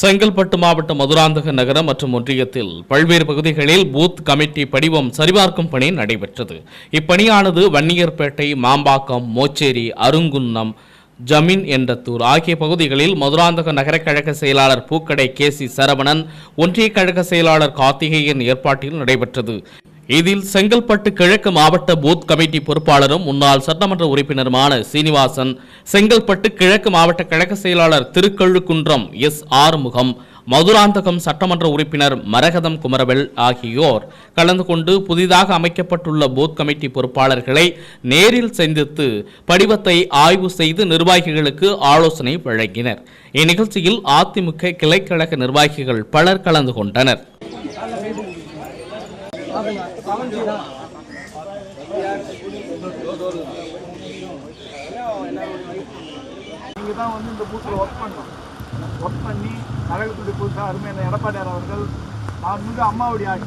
செங்கல்பட்டு மாவட்ட மதுராந்தக நகரம் மற்றும் ஒன்றியத்தில் பல்வேறு பகுதிகளில் பூத் கமிட்டி படிவம் சரிபார்க்கும் பணி நடைபெற்றது. இப்பணியானது வன்னியர்பேட்டை மாம்பாக்கம் மோச்சேரி அருங்குன்னம் ஜமீன் என்றத்தூர் ஆகிய பகுதிகளில் மதுராந்தக நகர கழக செயலாளர் பூக்கடை கே சி சரவணன் ஒன்றிய கழக செயலாளர் கார்த்திகேயன் ஏற்பாட்டில் நடைபெற்றது. இதில் செங்கல்பட்டு கிழக்கு மாவட்ட பூத் கமிட்டி பொறுப்பாளரும் முன்னாள் சட்டமன்ற உறுப்பினருமான சீனிவாசன் செங்கல்பட்டு கிழக்கு மாவட்ட கழக செயலாளர் திருக்கழுக்குன்றம் எஸ் ஆறுமுகம் மதுராந்தகம் சட்டமன்ற உறுப்பினர் மரகதம் குமரவேல் ஆகியோர் கலந்து கொண்டு புதிதாக அமைக்கப்பட்டுள்ள பூத் கமிட்டி பொறுப்பாளர்களை நேரில் சந்தித்து படிவத்தை ஆய்வு செய்து நிர்வாகிகளுக்கு ஆலோசனை வழங்கினர். இந்நிகழ்ச்சியில் அதிமுக கிளைக்கழக நிர்வாகிகள் பலர் கலந்து கொண்டனர். நீங்கள் தான் வந்து இந்த பூத்தில் ஒர்க் பண்ணோம். ஒர்க் பண்ணி கழகத்துடைய புதுசாக அருமையான எடப்பாடியார் அவர்கள் நான் வந்து அம்மாவுடைய ஆட்சி.